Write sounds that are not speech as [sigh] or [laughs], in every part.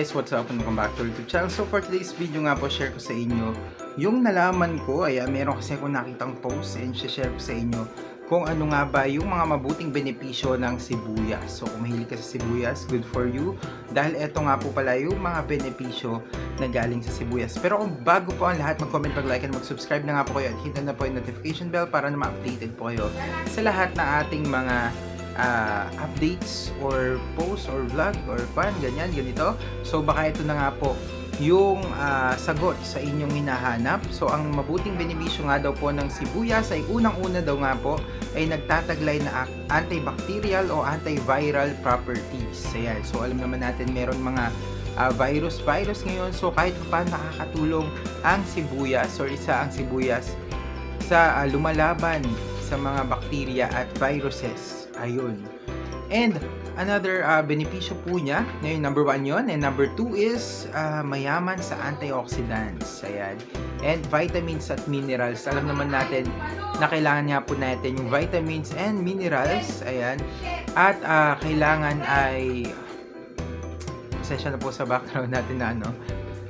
guys, what's up? Welcome back to YouTube channel. So for today's video nga po, share ko sa inyo yung nalaman ko. Ay, meron kasi ako nakitang post and share ko sa inyo kung ano nga ba yung mga mabuting benepisyo ng sibuyas. So kung mahilig ka sa sibuyas, good for you. Dahil eto nga po pala yung mga benepisyo na galing sa sibuyas. Pero kung bago po ang lahat, mag-comment, mag-like, and mag-subscribe na nga po kayo at hit na po yung notification bell para na ma-updated po kayo sa lahat ng ating mga uh, updates or posts or vlog or fan, ganyan, ganito. So baka ito na nga po yung uh, sagot sa inyong hinahanap. So ang mabuting benepisyo nga daw po ng sibuyas ay unang-una daw nga po ay nagtataglay na antibacterial o antiviral properties. Ayan. So alam naman natin meron mga uh, virus virus ngayon. So kahit pa nakakatulong ang sibuyas or isa ang sibuyas sa uh, lumalaban sa mga bakterya at viruses. Ayun. And another uh, benepisyo po niya, ngayon number one yon and number two is uh, mayaman sa antioxidants. Ayan. And vitamins at minerals. Alam naman natin na kailangan nga po natin yung vitamins and minerals. Ayan. At uh, kailangan ay pasensya na po sa background natin na ano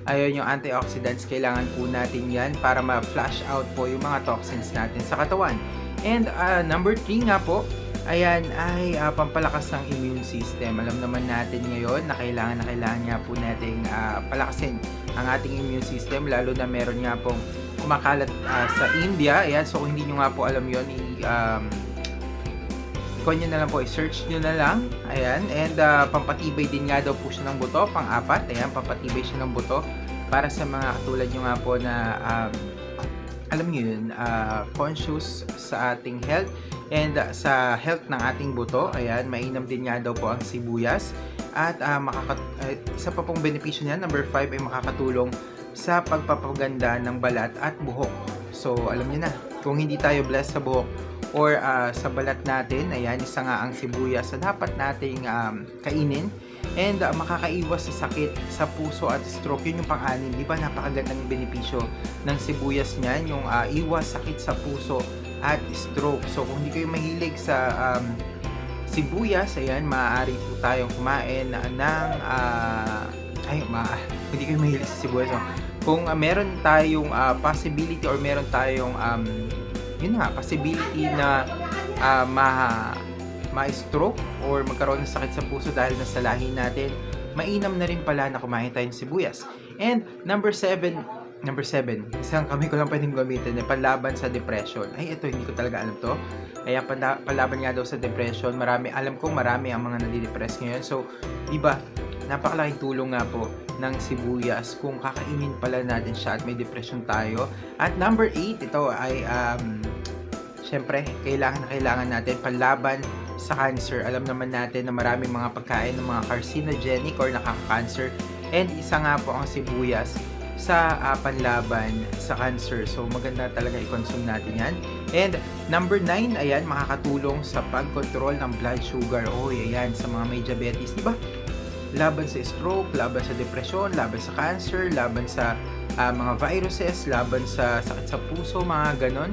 ayun yung antioxidants kailangan po natin yan para ma-flush out po yung mga toxins natin sa katawan and uh, number 3 nga po ayan ay uh, pampalakas ng immune system alam naman natin ngayon na kailangan na kailangan nga po natin uh, palakasin ang ating immune system lalo na meron nga pong kumakalat uh, sa India ayan so kung hindi nyo nga po alam yon i um, Ikaw nyo na lang po, i-search nyo na lang. Ayan. And uh, pampatibay din nga daw po siya ng buto. Pang-apat. Ayan, pampatibay siya ng buto. Para sa mga katulad nyo nga po na um, alam nyo yun, uh, conscious sa ating health and uh, sa health ng ating buto. Ayan, mainam din nga daw po ang sibuyas. At uh, makakat uh, isa pa pong benepisyo niya, number 5 ay makakatulong sa pagpapaganda ng balat at buhok. So, alam niyo na, kung hindi tayo blessed sa buhok, or uh, sa balat natin. Ayan, isa nga ang sibuyas na dapat nating um, kainin. And uh, makakaiwas sa sakit sa puso at stroke. Yun yung pang-anim. Di ba napakagandang benepisyo ng sibuyas niyan. Yung uh, iwas sakit sa puso at stroke. So kung hindi kayo mahilig sa um, sibuyas, ayan, maaari po tayong kumain ng uh, ay, ma [laughs] hindi kayo mahilig sa sibuyas. So, kung uh, meron tayong uh, possibility or meron tayong um, yun nga, possibility na uh, ma ma-stroke or magkaroon ng sakit sa puso dahil nasa lahi natin, mainam na rin pala na kumain tayo ng sibuyas. And number 7, number 7, isang kami ko lang pwedeng gamitin na panlaban sa depression. Ay, ito, hindi ko talaga alam to. Kaya panlaban nga daw sa depression. Marami, alam kong marami ang mga nadidepress ngayon. So, di ba, napakalaking tulong nga po ng sibuyas kung kakainin pala natin siya at may depression tayo. At number 8, ito ay um, syempre, kailangan na kailangan natin panlaban sa cancer. Alam naman natin na maraming mga pagkain ng mga carcinogenic or nakaka-cancer. And isa nga po ang sibuyas sa uh, panlaban sa cancer. So maganda talaga i-consume natin yan. And number 9, ayan, makakatulong sa pag-control ng blood sugar. Oh, ayan, sa mga may diabetes. Di ba? laban sa stroke, laban sa depresyon, laban sa cancer, laban sa uh, mga viruses, laban sa sakit sa puso, mga ganon.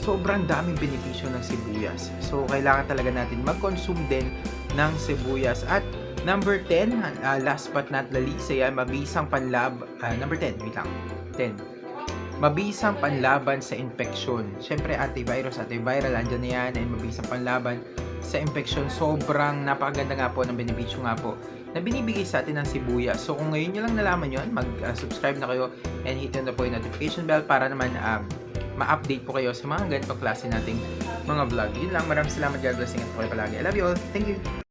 Sobrang daming benepisyo ng sibuyas. So, kailangan talaga natin mag-consume din ng sibuyas. At number 10, uh, last but not the least, ayan, mabisang panlab, uh, number 10, wait lang, 10. Mabisang panlaban sa infeksyon. Siyempre, antivirus, antiviral, andyan na yan, and mabisang panlaban sa infection, sobrang napakaganda nga po ng benepisyo nga po na binibigay sa atin ng sibuyas. So kung ngayon nyo lang nalaman yon mag-subscribe na kayo and hit na po yung notification bell para naman um, ma-update po kayo sa mga ganito klase nating mga vlog. Yun lang, maraming salamat, God bless, ingat po kayo palagi. I love you all. Thank you.